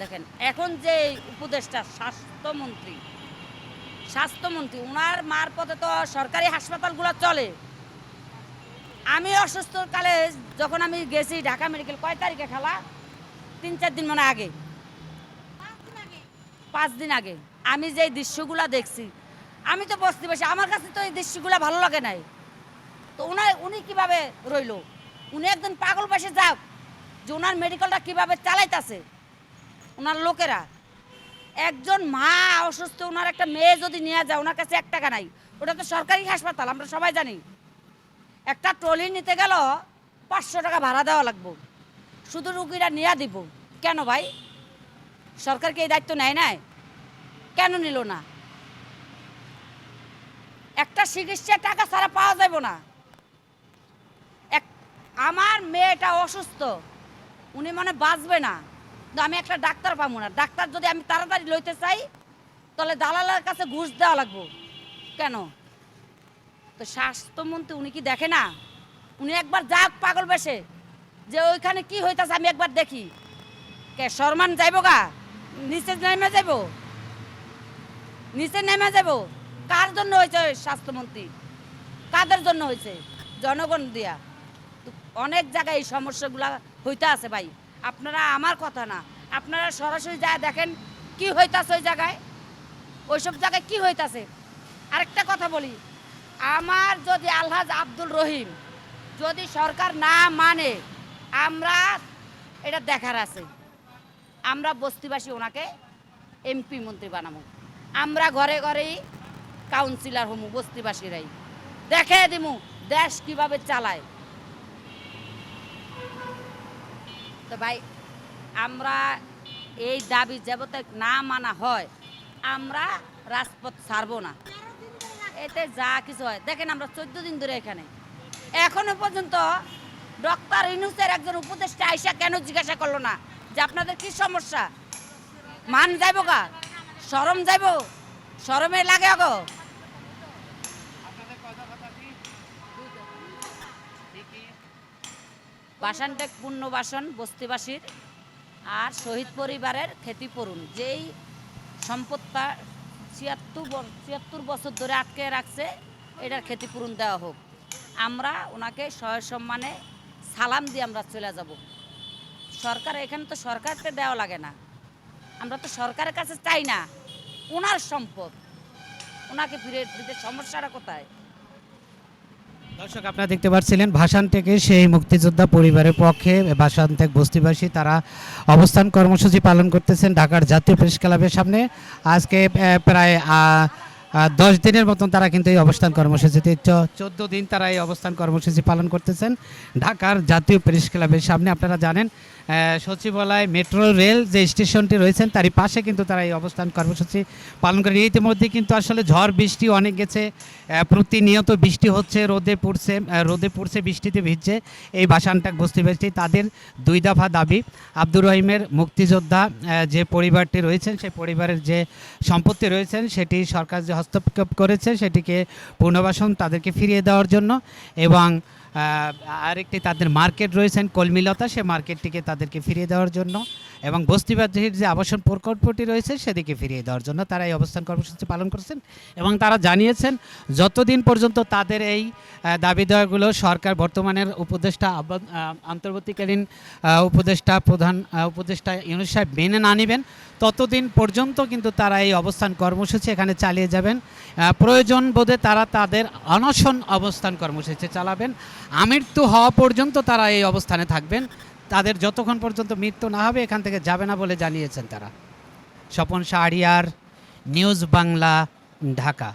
দেখেন, এখন যে উপদেষ্টা, স্বাস্থ্যমন্ত্রী স্বাস্থ্যমন্ত্রী ওনার মার পথে তো সরকারি হাসপাতালগুলো চলে। আমি অসুস্থকালে যখন আমি গেছি ঢাকা মেডিকেল, কয় তারিখে খেলা? তিন, চার দিন মানে আগে। পাঁচ দিন আগে। আমি যে দৃশ্যগুলো দেখছি, আমি তো বসতে বসে, আমার কাছে তো এই দৃশ্যগুলো ভালো লাগে নাই। তো উনি উনি কীভাবে রইল? উনি একজন পাগল পাশে যাক, যে ওনার মেডিকেলটা কীভাবে চালাইতাছে? ওনার লোকেরা। একজন মা অসুস্থ, ওনার একটা মেয়ে যদি নিয়ে যায়, ওনার কাছে এক টাকা নাই। ওটা তো সরকারি হাসপাতাল, আমরা সবাই জানি। একটা ট্রলি নিতে গেল, পাঁচশো টাকা ভাড়া দেওয়া লাগবো। শুধু রুগীরা নিয়ে দিব। কেন ভাই? সরকারকে এই দায়িত্ব নেয় নাই? কেন নিল না? একটা চিকিৎসার টাকা ছাড়া পাওয়া যাবে না। আমার মেয়েটা অসুস্থ, উনি মানে বাঁচবে না। আমি একটা ডাক্তার পাবো না। ডাক্তার যদি আমি তাড়াতাড়ি লইতে চাই, তাহলে দালালের কাছে ঘুষ দেওয়া লাগবো। কেন? তো স্বাস্থ্যমন্ত্রী উনি কি দেখে না? উনি একবার যাক পাগল বেশে, যে ওইখানে কি হইতাছে আমি একবার দেখি। কে শর্মান যাইব গা? নিচে নেমে যাইব? নিচে নেমে যাব কার জন্য হয়েছে স্বাস্থ্যমন্ত্রী? কাদের জন্য হয়েছে জনগণ দিয়া। অনেক জায়গায় এই সমস্যাগুলা হইতে আছে ভাই। আপনারা আমার কথা না। আপনারা সরাসরি যা দেখেন, কি হইতাছে ওই জায়গায়? ওইসব জায়গায় কি হইতাছে? আরেকটা কথা বলি। আমার যদি আলহাজ আব্দুল রহিম যদি সরকার না মানে আমরা এটা দেখার আছে। আমরা বস্তিবাসী, ওনাকে এমপি মন্ত্রী বানাবো। আমরা ঘরে ঘরেই কাউন্সিলর হমু, বস্তিবাসীরাই। দেখে দিমু, দেশ কীভাবে চালায়। তো ভাই, আমরা এই দাবি যাবতে না মানা হয়, আমরা রাজপথ ছাড়বো না। এতে যা কিছু হয়। দেখেন আমরা চোদ্দ দিন ধরে এখানে। এখনও পর্যন্ত ডক্টর ইনুসের একজন উপদেষ্টা আইসা কেন জিজ্ঞাসা করল না যে আপনাদের কি সমস্যা? মান যাইব গা? সরম যাইব? সরমে লাগে গো বাসানটেক পুণ্যবাসন বস্তিবাসীর আর শহীদ পরিবারের ক্ষতিপূরণ যেই সম্পদটা ছিয়াত্তর ছিয়াত্তর বছর ধরে আটকে রাখছে, এটার ক্ষতিপূরণ দেওয়া হোক। আমরা ওনাকে সহায় সম্মানে সালাম দিয়ে আমরা চলে যাব। সরকার, এখানে তো সরকারকে দেওয়া লাগে না। আমরা তো সরকারের কাছে চাই না। ওনার সম্পদ। ওনাকে ফিরে দিতে সমস্যাটা কোথায়? দর্শক, আপনারা দেখতে পাচ্ছিলেন ভাসান থেকে সেই মুক্তিযোদ্ধা পরিবারের পক্ষে ভাসান থেকে বস্তিবাসী। তারা অবস্থান কর্মসূচি পালন করতেছেন ঢাকার জাতীয় প্রেস ক্লাবের সামনে। আজকে প্রায় দশ দিনের মতন তারা কিন্তু এই অবস্থান কর্মসূচিতে চোদ্দ দিন তারা এই অবস্থান কর্মসূচি পালন করতেছেন ঢাকার জাতীয় প্রেস ক্লাবের সামনে। আপনারা জানেন সচিবালয় মেট্রো রেল যে স্টেশনটি রয়েছেন, তারই পাশে কিন্তু তারা এই অবস্থান কর্মসূচি পালন করেন। ইতিমধ্যে কিন্তু আসলে ঝড়, বৃষ্টি অনেক গেছে। প্রতিনিয়ত বৃষ্টি হচ্ছে, রোদে পড়ছে রোদে পড়ছে, বৃষ্টিতে ভিজছে এই বাসানটাক বস্তিবাসী তাদের দুই দফা দাবি। আব্দুর রহিমের মুক্তিযোদ্ধা যে পরিবারটি রয়েছেন, সেই পরিবারের যে সম্পত্তি রয়েছেন, সেটি সরকার যে হস্তক্ষেপ করেছে, সেটিকে পুনর্বাসন তাদেরকে ফিরিয়ে দেওয়ার জন্য এবং আরেকটি তাদের মার্কেট রয়েছেন কলমিলতা সে মার্কেটটিকে তাদেরকে ফিরিয়ে দেওয়ার জন্য। এবং বস্তিবাসীর যে আবাসন প্রকল্পটি রয়েছে সেদিকে ফিরিয়ে দেওয়ার জন্য তারা এই অবস্থান কর্মসূচি পালন করছেন এবং তারা জানিয়েছেন যতদিন পর্যন্ত তাদের এই দাবি দেওয়াগুলো সরকার বর্তমানের উপদেষ্টা আহ, উপদেষ্টা প্রধান উপদেষ্টা ইউনুস সাহেব মেনে না নেবেন ততদিন পর্যন্ত কিন্তু তারা এই অবস্থান কর্মসূচি এখানে চালিয়ে যাবেন। প্রয়োজন বোধে তারা তাদের অনশন অবস্থান কর্মসূচি চালাবেন। আমৃত্যু হওয়া পর্যন্ত তারা এই অবস্থানে থাকবেন। তাদের যতক্ষণ পর্যন্ত মৃত্যু না হবে, এখান থেকে যাবে না বলে জানিয়েছেন তারা। স্বপন শাহরিয়ার, নিউজ বাংলা, ঢাকা।